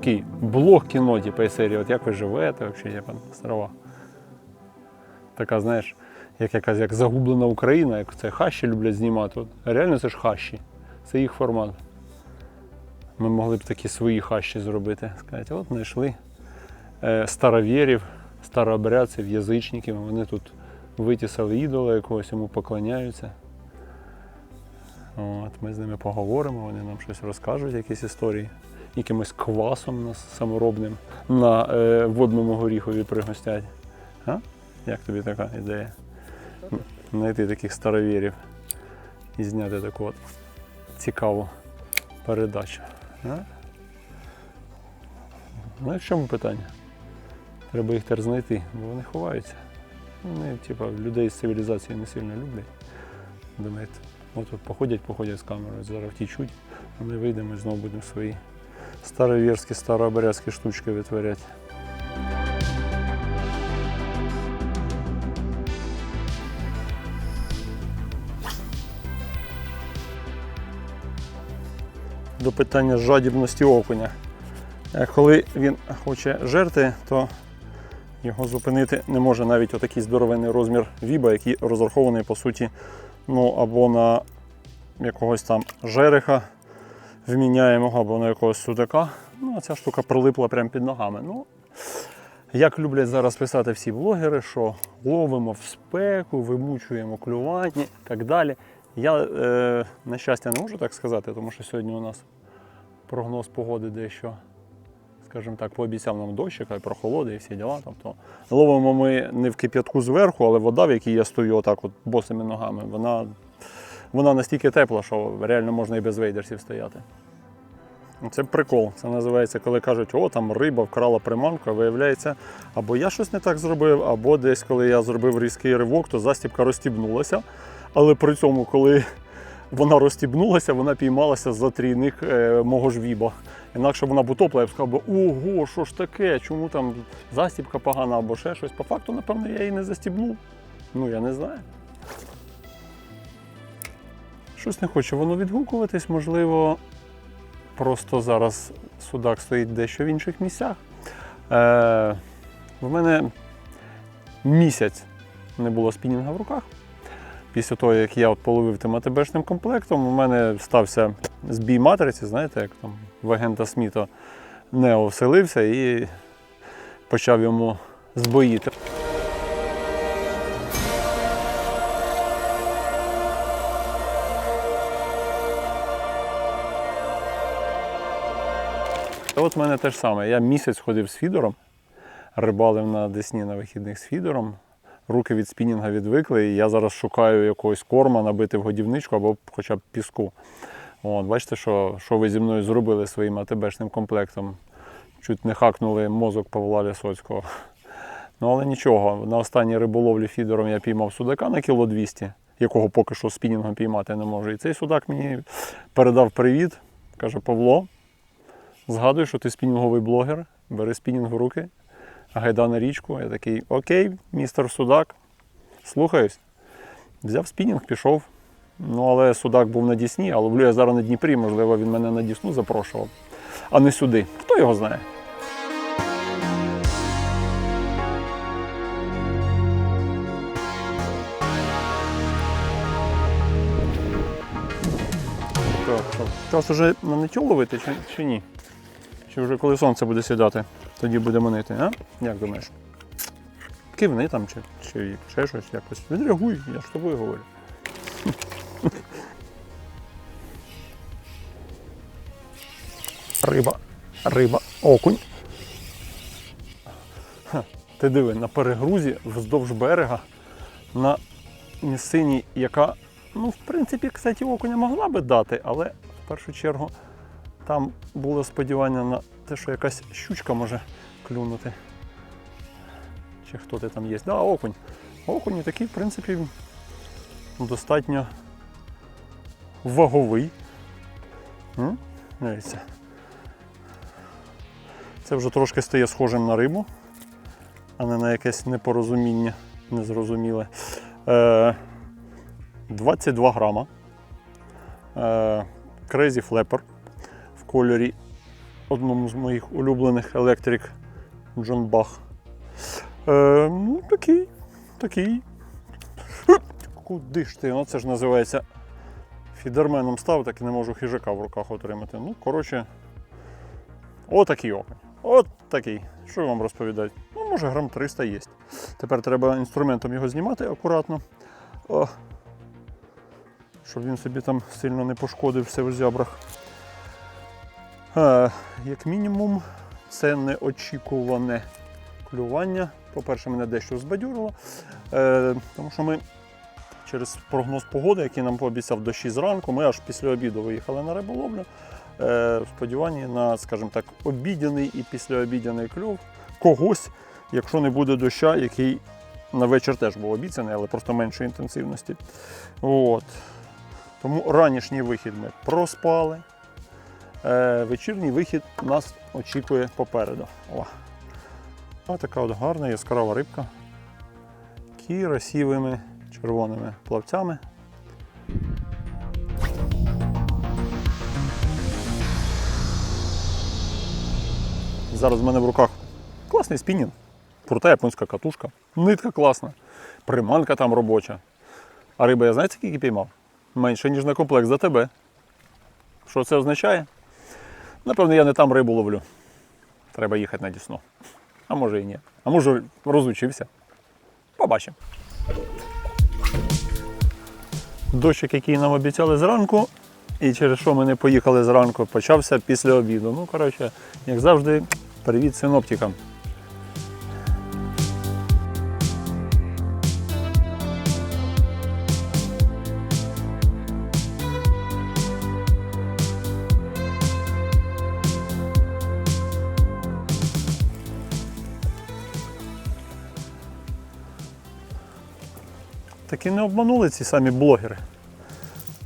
такий блог кіно, типу, серії, от як ви живете, взагалі, острова. Така, знаєш, як якась як загублена Україна, як це хащі люблять знімати. От, реально це ж хащі. Це їх формат. Ми могли б такі свої хащі зробити. Сказати, от знайшли е, старовірів, старообрядців, язичників. Вони тут витісали ідола якогось, йому поклоняються. От, ми з ними поговоримо, вони нам щось розкажуть, якісь історії. Якимось квасом нас саморобним на е, водному горіхові пригостять. А? Як тобі така ідея? Знайти таких старовірів і зняти таку от цікаву передачу. А? Ну і в чому питання? Треба їх тепер знайти, бо вони ховаються. Вони, типа, людей з цивілізації не сильно люблять. Думаєте, от, от походять, походять з камерою, зараз втічуть, а ми вийдемо і знову будемо свої старовірські, старообрядські штучки витворяти. До питання жадібності окуня. Е, Коли він хоче жерти, то його зупинити не може навіть отакий здоровенний розмір віба, який розрахований по суті ну, або на якогось там жереха вміняємого, або на якогось судака. Ну, а ця штука прилипла прямо під ногами. Ну, як люблять зараз писати всі блогери, що ловимо в спеку, вимучуємо клювання і так далі. Я, е, на щастя, не можу так сказати, тому що сьогодні у нас прогноз погоди дещо скажімо так, пообіцяв нам дощика і прохолоди і всі діла. Тобто ловимо ми не в кип'ятку зверху, але вода, в якій я стою отак от босими ногами, вона, вона настільки тепла, що реально можна і без вейдерсів стояти. Це прикол. Це називається, коли кажуть, о, там риба вкрала приманку, а виявляється, або я щось не так зробив, або десь, коли я зробив різкий ривок, то застібка розстібнулася. Але при цьому, коли вона розстібнулася, вона піймалася за трійник е, мого ж віба. Інакше вона б утопла, я б сказав, ого, що ж таке, чому там застібка погана або ще щось. По факту, напевно, я її не застібнув. Ну, я не знаю. Щось не хоче воно відгукуватись, можливо, просто зараз судак стоїть дещо в інших місцях. Е, в мене місяць не було спінінга в руках. Після того, як я от половив тим АТБшним комплектом, у мене стався збій матриці, знаєте, як там в агента Сміта Нео вселився і почав йому збоїти. От в мене те ж саме. Я місяць ходив з фідером, рибалив на Десні на вихідних з фідером. Руки від спінінга відвикли, і я зараз шукаю якогось корма набити в годівничку або хоча б піску. От, бачите, що, що ви зі мною зробили своїм АТБшним комплектом. Чуть не хакнули мозок Павла Лісоцького. Ну, але нічого, на останній риболовлі фідером я піймав судака на кіло 200, якого поки що спінінгом піймати не можу. І цей судак мені передав привіт. Каже, Павло, згадуй, що ти спінінговий блогер, бери спінінг в руки, гайда на річку. Я такий, окей, містер Судак, слухаюсь. Взяв спінінг, пішов. Ну, але судак був на Дісні, а ловлю я зараз на Дніпрі, можливо, він мене на Дісну запрошував, а не сюди. Хто його знає? Час уже на нитю ловити чи, чи ні? Чи вже коли сонце буде сідати, тоді будемо нити, а? Як думаєш? Кивни там чи, чи ще щось якось. Відреагуй, я ж тобою говорю. Риба, риба, окунь. Ха, Ти диви, на перегрузі вздовж берега на місцині, яка, ну, в принципі, кстати, окуня могла би дати, але в першу чергу там було сподівання на те, що якась щучка може клюнути. Чи хто ти там є? Да, окунь. Окунь такий, в принципі, достатньо ваговий. Дивіться. Це вже трошки стає схожим на рибу, а не на якесь непорозуміння незрозуміле. Е, 22 грама. Е, Crazy Flapper кольорі одному з моїх улюблених електрик Джон Бах. Е, ну, такий, такий. Куди ж ти? Ну, це ж називається фідерменом став, так і не можу хижака в руках отримати. Ну, коротше, отакий окунь. От такий. Що вам розповідати? Ну, може, грам 300 є. Тепер треба інструментом його знімати акуратно. О, щоб він собі там сильно не пошкодився в зябрах. Е, як мінімум, це неочікуване клювання. По-перше, мене дещо збадьорило, е, тому що ми через прогноз погоди, який нам пообіцяв дощі зранку, ми аж після обіду виїхали на риболовлю. Е, в сподіванні на, скажімо так, обідяний і післяобідяний клюв когось, якщо не буде доща, який на вечір теж був обіцяний, але просто меншої інтенсивності. От. Тому ранішній вихід ми проспали. Е, вечірній вихід нас очікує попереду. О. Ось така от гарна яскрава рибка. Красивими червоними плавцями. Зараз в мене в руках класний спінінг. Крута японська катушка. Нитка класна. Приманка там робоча. А риба, я знаєте, скільки піймав? Менше, ніж на комплекс за тебе. Що це означає? Напевно, я не там рибу ловлю. Треба їхати на Дісно. А може і ні. А може розучився. Побачимо. Дощик, який нам обіцяли зранку, і через що ми не поїхали зранку, почався після обіду. Ну, коротше, як завжди, привіт синоптикам. Обманули ці самі блогери.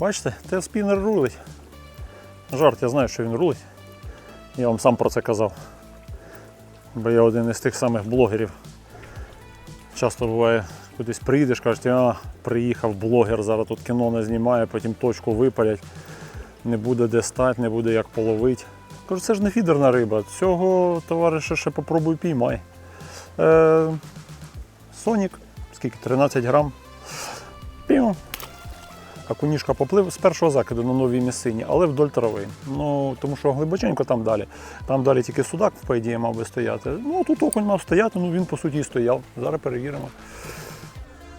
Бачите, те спінер рулить. Жарт, я знаю, що він рулить. Я вам сам про це казав. Бо я один із тих самих блогерів. Часто буває, кудись приїдеш, кажуть, а, приїхав блогер, зараз тут кіно не знімає, потім точку випалять, не буде де стати, не буде як половити. Кажу, це ж не фідерна риба, цього товариша ще попробуй піймай. Е, скільки? 13 грам. Пів. Акунішка поплив з першого закиду на новій місцині, але вдоль трави. Ну, тому що глибоченько там далі. Там далі тільки судак, по ідеї, мав би стояти. Ну, тут окунь мав стояти, ну він по суті і стояв. Зараз перевіримо.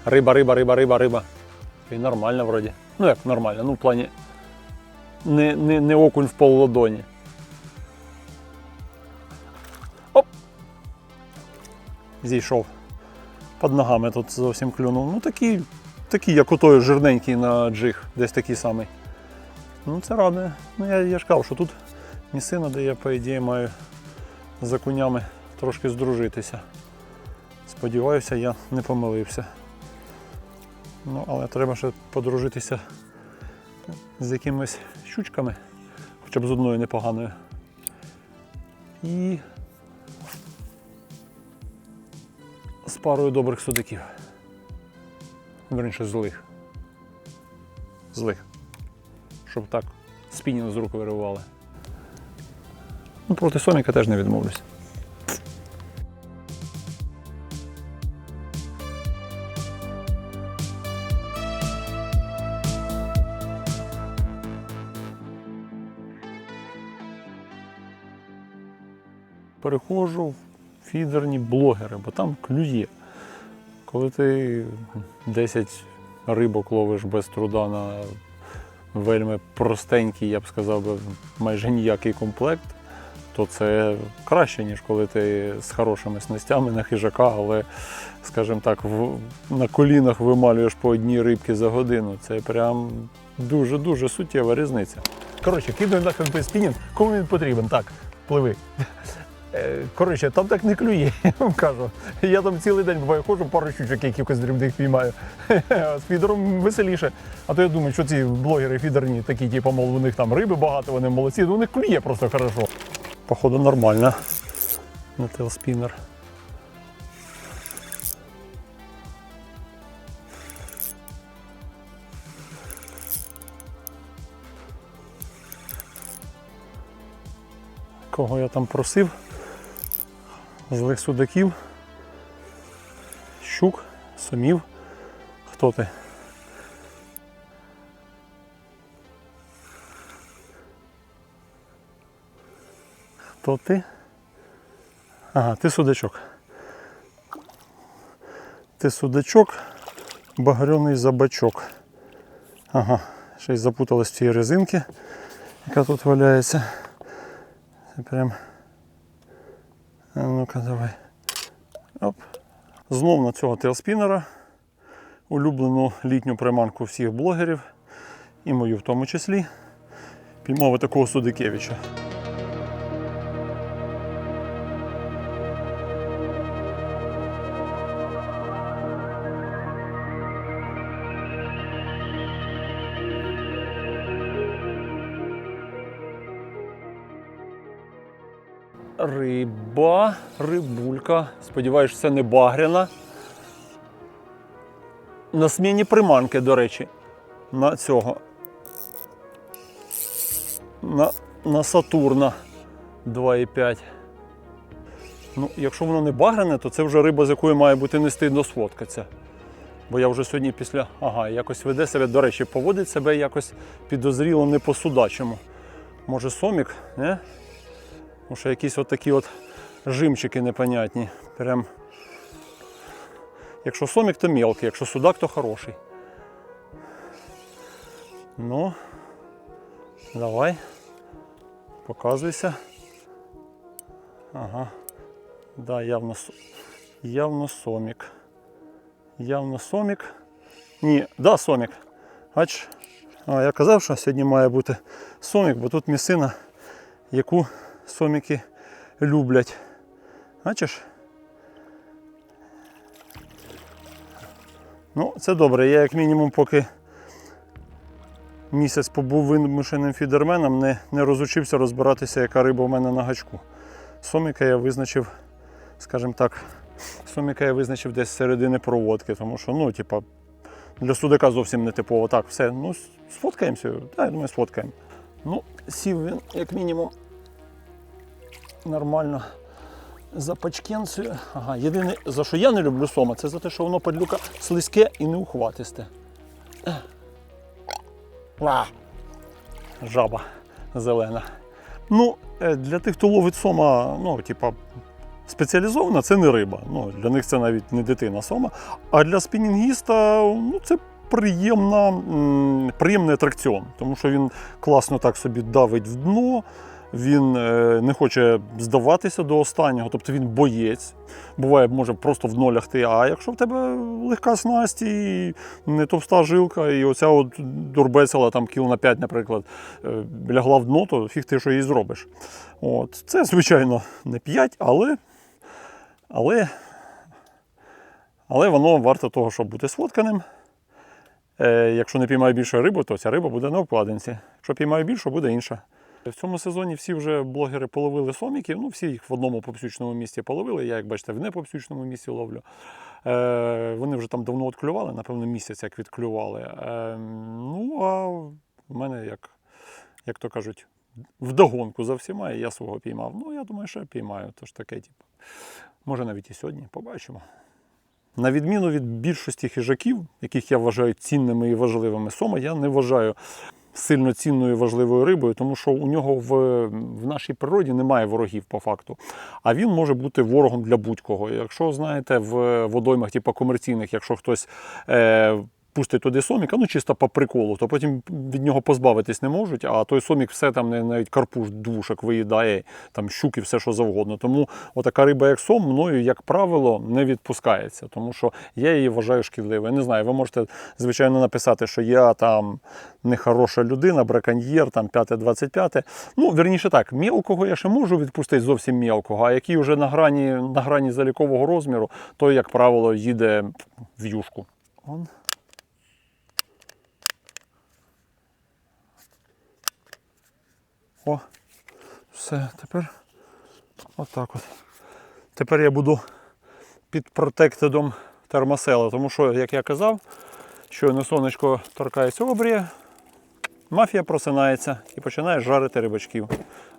Риба, риба, риба, риба, риба. І нормально вроді. Ну як нормально, ну в плані не, не, не окунь в полладоні. Оп! Зійшов. Під ногами тут зовсім клюнув. Ну такий такий, як отой жирненький на джиг, десь такий самий. Ну це радує. Ну я, я ж кажу, що тут місцина, де я, по ідеї, маю за конями трошки здружитися. Сподіваюся, я не помилився. Ну, але треба ще подружитися з якимись щучками, хоча б з одною непоганою. І з парою добрих судаків. Верніше злих. Злих. Щоб так спінінг з рук виривали. Ну, проти Соніка теж не відмовлюсь. Переходжу в фідерні блогери, бо там клює. Коли ти 10 рибок ловиш без труда на вельми простенький, я б сказав, би, майже ніякий комплект, то це краще, ніж коли ти з хорошими снастями на хижака, але, скажімо так, в, на колінах вималюєш по одній рибки за годину. Це прям дуже-дуже суттєва різниця. Коротше, кидаю нахер той спінінг, кому він потрібен. Так, пливи. Е, Коротше, там так не клює, я вам кажу. Я там цілий день буває ходжу, пару щучок якихось дрібних піймаю. З фідером веселіше. А то я думаю, що ці блогери фідерні такі, типу, мов, у них там риби багато, вони молодці, ну у них клює просто хорошо. Походу нормально. На телспінер. кого я там просив. Злих судаків, щук, сумів. Хто ти? Хто ти? Ага, ти судачок. Ти судачок, багряний забачок. Ага, ще й запуталась в цій резинці, яка тут валяється. Це прям. Ну-ка, давай. Оп. Знов на цього тейлспінера. Улюблену літню приманку всіх блогерів, і мою в тому числі. Піймав такого Судикевича. Риба, рибулька. Сподіваюсь, це не багряна. На сміні приманки, до речі, на цього. На, на Сатурна 2,5. Ну, якщо воно не багряне, то це вже риба, з якою має бути не стидно сфоткатися. Бо я вже сьогодні після. Ага, якось веде себе, до речі, поводить себе якось підозріло не по-судачому. Може сомік, не? Тому якісь от такі от жимчики непонятні. Прям. Якщо сомік, то мелкий, якщо судак, то хороший. Ну, давай. Показуйся. Ага. Да, явно, явно сомік. Явно сомік. Ні, да, сомік. Бач, а, я казав, що сьогодні має бути сомік, бо тут місцина, яку соміки люблять. Бачиш? Ну, це добре. Я як мінімум поки місяць побув вимушеним фідерменом, не, не розучився розбиратися, яка риба в мене на гачку. Соміка я визначив, скажімо так, соміка я визначив десь середини проводки, тому що, ну, типа, для судака зовсім не типово. Так, все, ну, сфоткаємося. Так, я думаю, сфоткаємо. Ну, сів він, як мінімум, нормально запачкенцює. Ага, єдине, за що я не люблю сома, це за те, що воно падлюка слизьке і неухватисте. Ва! Жаба зелена. Ну, е, для тих, хто ловить сома, ну, типа, спеціалізована, це не риба. Ну, для них це навіть не дитина сома. А для спінінгіста ну, це приємна, приємний атракціон, тому що він класно так собі давить в дно. Він е, не хоче здаватися до останнього, тобто він боєць. Буває, може просто в дно лягти. А якщо в тебе легка снасть і не товста жилка, і оця от дурбецела там кіл на 5, наприклад, е, лягла в дно, то фіг ти що її зробиш. От. Це, звичайно, не 5, але, але, але воно варто того, щоб бути сфотканим. Е, якщо не піймаю більше риби, то ця риба буде на обкладинці. Якщо піймаю більше, буде інша. В цьому сезоні всі вже блогери половили соміків. Ну, всі їх в одному попсючному місці половили. Я, як бачите, в непопсючному місці ловлю. Е, вони вже там давно відклювали, напевно, місяць як відклювали. Е, ну, а в мене, як, як то кажуть, вдогонку за всіма, і я свого піймав. Ну, я думаю, що я піймаю. Тож таке, типу. Може навіть і сьогодні, побачимо. На відміну від більшості хижаків, яких я вважаю цінними і важливими, сома я не вважаю сильно цінною важливою рибою, тому що у нього в, в нашій природі немає ворогів по факту. А він може бути ворогом для будь-кого. Якщо знаєте, в водоймах, типу комерційних, якщо хтось. Е, Пустить туди соміка, ну чисто по приколу, то потім від нього позбавитись не можуть, а той сомік все там навіть карпуш двушок виїдає, там щуки, все що завгодно. Тому отака риба, як сом, мною, як правило, не відпускається, тому що я її вважаю шкідливою. Не знаю, ви можете, звичайно, написати, що я там нехороша людина, браконьєр, там 5-25. Ну, вірніше так, мілкого я ще можу відпустити зовсім мілкого, а який вже на грані, на грані залікового розміру, той, як правило, їде в юшку. Он. Все, тепер отак от. Тепер я буду під протектедом термосела, тому що, як я казав, щойно сонечко торкається обрія, мафія просинається і починає жарити рибачків.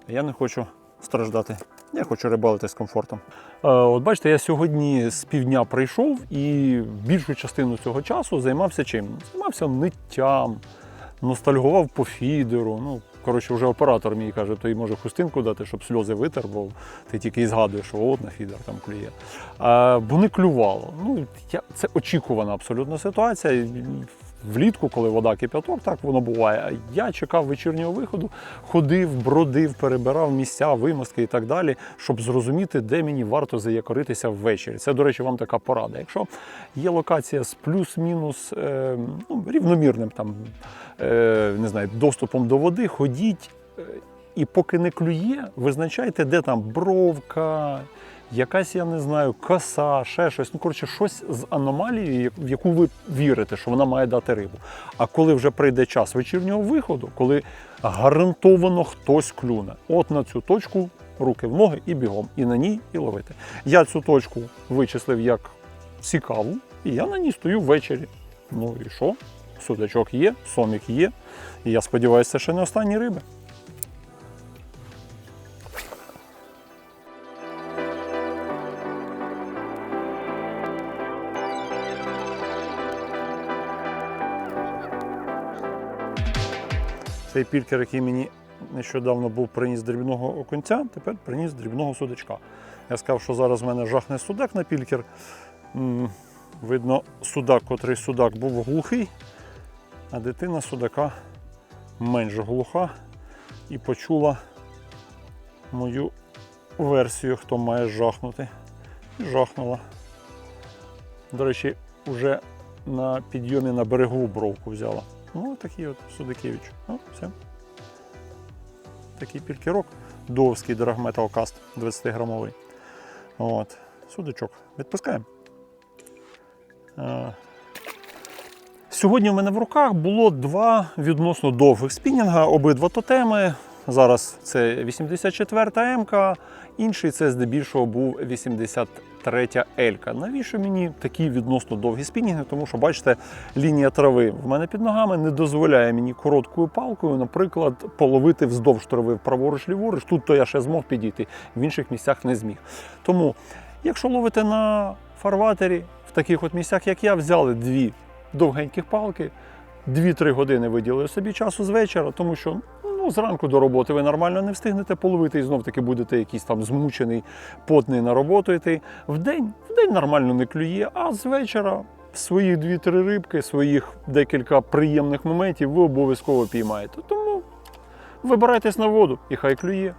Я не хочу страждати. Я хочу рибалити з комфортом. Е, От бачите, я сьогодні з півдня прийшов і більшу частину цього часу займався чим? Займався ниттям, ностальгував по фідеру. Ну, коротше, вже оператор мій каже, то й може хустинку дати, щоб сльози витер, бо ти тільки і згадуєш, що от на фідер там клює. А, бо не клювало. Ну, я, це очікувана абсолютно ситуація. Влітку, коли вода кип'яток, так воно буває. Я чекав вечірнього виходу, ходив, бродив, перебирав місця, вимостки і так далі, щоб зрозуміти, де мені варто заякоритися ввечері. Це, до речі, вам така порада. Якщо є локація з плюс-мінус е, ну, рівномірним там, е, не знаю, доступом до води, ходіть. е, І поки не клює, визначайте, де там бровка, якась, я не знаю, коса, ще щось. Ну, коротше, щось з аномалією, в яку ви вірите, що вона має дати рибу. А коли вже прийде час вечірнього виходу, коли гарантовано хтось клюне, от на цю точку руки в ноги і бігом, і на ній і ловити. Я цю точку вичислив як цікаву, і я на ній стою ввечері. Ну і що? Судачок є, сомік є. І я сподіваюся, ще не останні риби. Цей пількер, який мені нещодавно був приніс дрібного окунця, тепер приніс дрібного судачка. Я сказав, що зараз в мене жахне судак на пількер. Видно, судак, котрий судак був глухий, а дитина судака менш глуха і почула мою версію, хто має жахнути. І жахнула. До речі, вже на підйомі на берегову бровку взяла. Ну, такий от Судакевич. Ну, все. Такий пількерок. Довський драгметал каст 20-грамовий. От. Судачок. Відпускаємо. Е, Сьогодні в мене в руках було два відносно довгих спінінга, обидва тотеми. Зараз це 84 МК, інший це здебільшого був 83 Елька. Навіщо мені такі відносно довгі спінінги? Тому що, бачите, лінія трави в мене під ногами не дозволяє мені короткою палкою, наприклад, половити вздовж трави праворуч ліворуч. Тут то я ще змог підійти, в інших місцях не зміг. Тому, якщо ловите на фарватері, в таких от місцях, як я, взяли дві довгеньких палки, 2-3 години виділили собі часу з вечора, тому що ну, зранку до роботи ви нормально не встигнете половити і знов таки будете якийсь там змучений, потний на роботу йти. Вдень, вдень нормально не клює, а з вечора свої 2-3 рибки, своїх декілька приємних моментів ви обов'язково піймаєте. Тому вибирайтесь на воду і хай клює.